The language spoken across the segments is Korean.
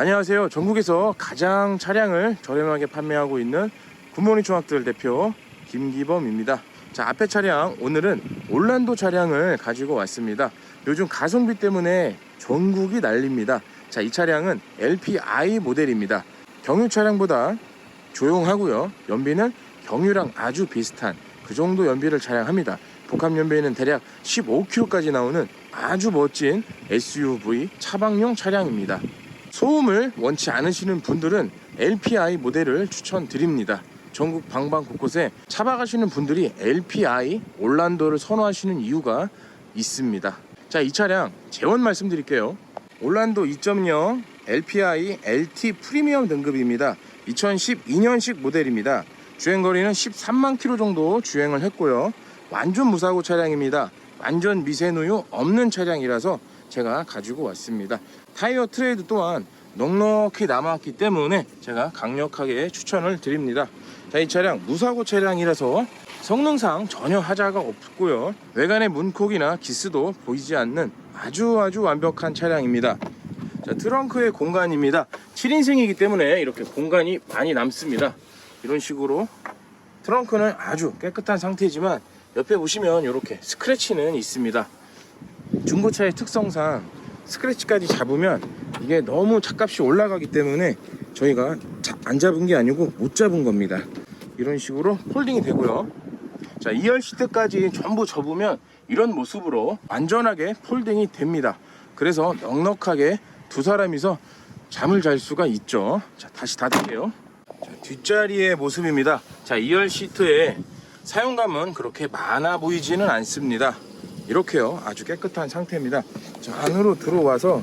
안녕하세요. 전국에서 가장 차량을 저렴하게 판매하고 있는 굿모닝 총학들 대표 김기범입니다. 자, 앞에 차량 오늘은 올란도 차량을 가지고 왔습니다. 요즘 가성비 때문에 전국이 난립니다. 자, 이 차량은 LPI 모델입니다. 경유 차량보다 조용하고요. 연비는 경유랑 아주 비슷한 그 정도 연비를 자랑합니다. 복합 연비는 대략 15km까지 나오는 아주 멋진 SUV 차박용 차량입니다. 소음을 원치 않으시는 분들은 LPI 모델을 추천드립니다. 전국 방방 곳곳에 차박하시는 분들이 LPI 올란도를 선호하시는 이유가 있습니다. 자, 이 차량 재원 말씀드릴게요. 올란도 2.0 LPI LT 프리미엄 등급입니다. 2012년식 모델입니다. 주행 거리는 13만 킬로 정도 주행을 했고요. 완전 무사고 차량입니다. 완전 미세누유 없는 차량이라서 제가 가지고 왔습니다. 타이어 트레이드 또한 넉넉히 남았기 때문에 제가 강력하게 추천을 드립니다. 자, 이 차량 무사고 차량이라서 성능상 전혀 하자가 없고요. 외관의 문콕이나 기스도 보이지 않는 아주 아주 완벽한 차량입니다. 자, 트렁크의 공간입니다. 7인승이기 때문에 이렇게 공간이 많이 남습니다. 이런 식으로 트렁크는 아주 깨끗한 상태지만 옆에 보시면 이렇게 스크래치는 있습니다. 중고차의 특성상 스크래치까지 잡으면 이게 너무 차값이 올라가기 때문에 저희가 자- 안 잡은 게 아니고 못 잡은 겁니다. 이런 식으로 폴딩이 되고요. 자, 2열 시트까지 전부 접으면 이런 모습으로 완전하게 폴딩이 됩니다. 그래서 넉넉하게 두 사람이서 잠을 잘 수가 있죠. 자, 다시 닫을게요. 자, 뒷자리의 모습입니다. 자, 2열 시트에 사용감은 그렇게 많아 보이지는 않습니다. 이렇게요. 아주 깨끗한 상태입니다. 자, 안으로 들어와서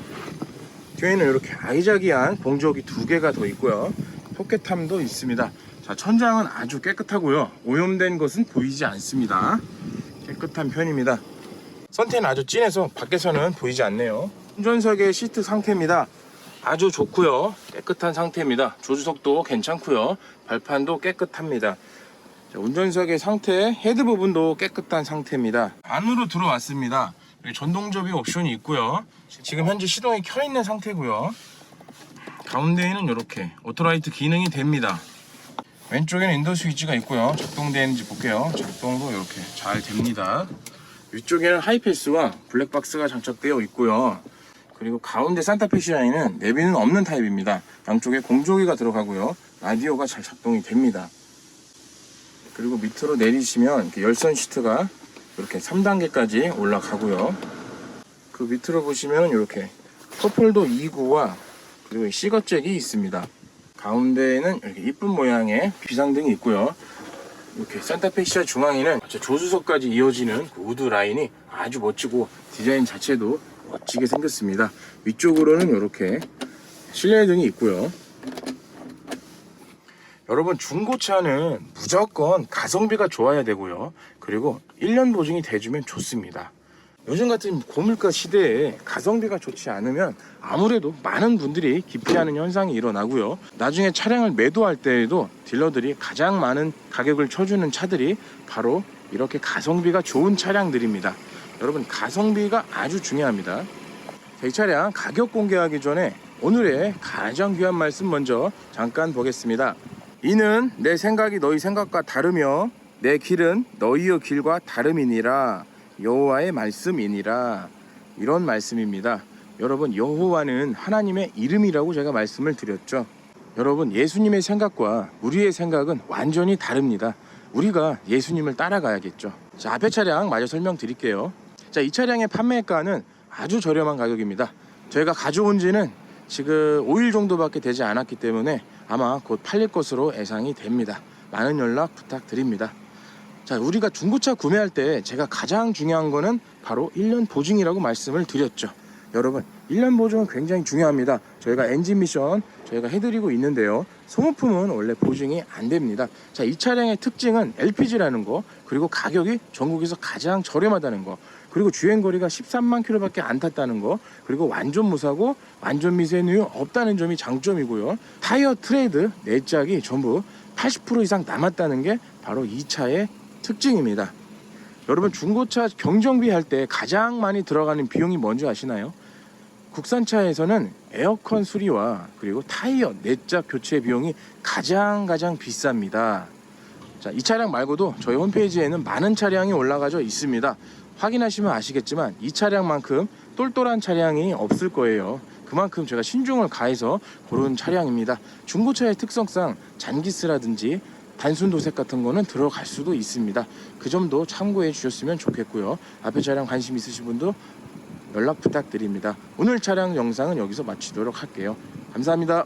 뒤에는 이렇게 아이자기한 봉조기 두 개가 더 있고요. 포켓함도 있습니다. 자, 천장은 아주 깨끗하고요. 오염된 것은 보이지 않습니다. 깨끗한 편입니다. 선태는 아주 진해서 밖에서는 보이지 않네요. 운전석의 시트 상태입니다. 아주 좋고요. 깨끗한 상태입니다. 조주석도 괜찮고요. 발판도 깨끗합니다. 자, 운전석의 상태, 헤드 부분도 깨끗한 상태입니다. 안으로 들어왔습니다. 전동접이 옵션이 있고요. 지금 현재 시동이 켜 있는 상태고요. 가운데에는 이렇게 오토라이트 기능이 됩니다. 왼쪽에는 인도 스위치가 있고요. 작동되는지 볼게요. 작동도 이렇게 잘 됩니다. 위쪽에는 하이패스와 블랙박스가 장착되어 있고요. 그리고 가운데 산타페 시라인은 내비는 없는 타입입니다. 양쪽에 공조기가 들어가고요. 라디오가 잘 작동이 됩니다. 그리고 밑으로 내리시면 열선 시트가 이렇게 3단계까지 올라가고요. 그 밑으로 보시면 이렇게 컵홀더 2구와 그리고 시거잭이 있습니다. 가운데에는 이렇게 이쁜 모양의 비상등이 있고요. 이렇게 산타페 시아 중앙에는 저 조수석까지 이어지는 그 우드 라인이 아주 멋지고 디자인 자체도 멋지게 생겼습니다. 위쪽으로는 이렇게 실내 등이 있고요. 여러분 중고차는 무조건 가성비가 좋아야 되고요. 그리고 1년 보증이 돼주면 좋습니다. 요즘 같은 고물가 시대에 가성비가 좋지 않으면 아무래도 많은 분들이 기피하는 현상이 일어나고요. 나중에 차량을 매도할 때에도 딜러들이 가장 많은 가격을 쳐주는 차들이 바로 이렇게 가성비가 좋은 차량들입니다. 여러분 가성비가 아주 중요합니다. 자, 이 차량 가격 공개하기 전에 오늘의 가장 귀한 말씀 먼저 잠깐 보겠습니다. 이는 내 생각이 너희 생각과 다르며 내 길은 너희의 길과 다름이니라 여호와의 말씀이니라 이런 말씀입니다. 여러분 여호와는 하나님의 이름이라고 제가 말씀을 드렸죠. 여러분 예수님의 생각과 우리의 생각은 완전히 다릅니다. 우리가 예수님을 따라가야겠죠. 자 앞에 차량 마저 설명드릴게요. 자 이 차량의 판매가는 아주 저렴한 가격입니다. 저희가 가져온 지는 지금 5일 정도밖에 되지 않았기 때문에 아마 곧 팔릴 것으로 예상이 됩니다. 많은 연락 부탁드립니다. 자, 우리가 중고차 구매할 때 제가 가장 중요한 거는 바로 1년 보증이라고 말씀을 드렸죠. 여러분, 1년 보증은 굉장히 중요합니다. 저희가 엔진 미션 저희가 해드리고 있는데요. 소모품은 원래 보증이 안 됩니다. 자, 이 차량의 특징은 LPG라는 거, 그리고 가격이 전국에서 가장 저렴하다는 거, 그리고 주행 거리가 13만 킬로밖에 안 탔다는 거, 그리고 완전 무사고 완전 미세누유 없다는 점이 장점이고요. 타이어 트레이드 네 짝이 전부 80% 이상 남았다는 게 바로 이 차의 특징입니다. 여러분 중고차 경정비 할 때 가장 많이 들어가는 비용이 뭔지 아시나요? 국산차에서는 에어컨 수리와 그리고 타이어 내짝 교체 비용이 가장 가장 비쌉니다. 자, 이 차량 말고도 저희 홈페이지에는 많은 차량이 올라가져 있습니다. 확인하시면 아시겠지만 이 차량만큼 똘똘한 차량이 없을 거예요. 그만큼 제가 신중을 가해서 고른 차량입니다. 중고차의 특성상 잔기스라든지 단순 도색 같은 거는 들어갈 수도 있습니다. 그 점도 참고해 주셨으면 좋겠고요. 앞에 차량 관심 있으신 분도 연락 부탁드립니다. 오늘 차량 영상은 여기서 마치도록 할게요. 감사합니다.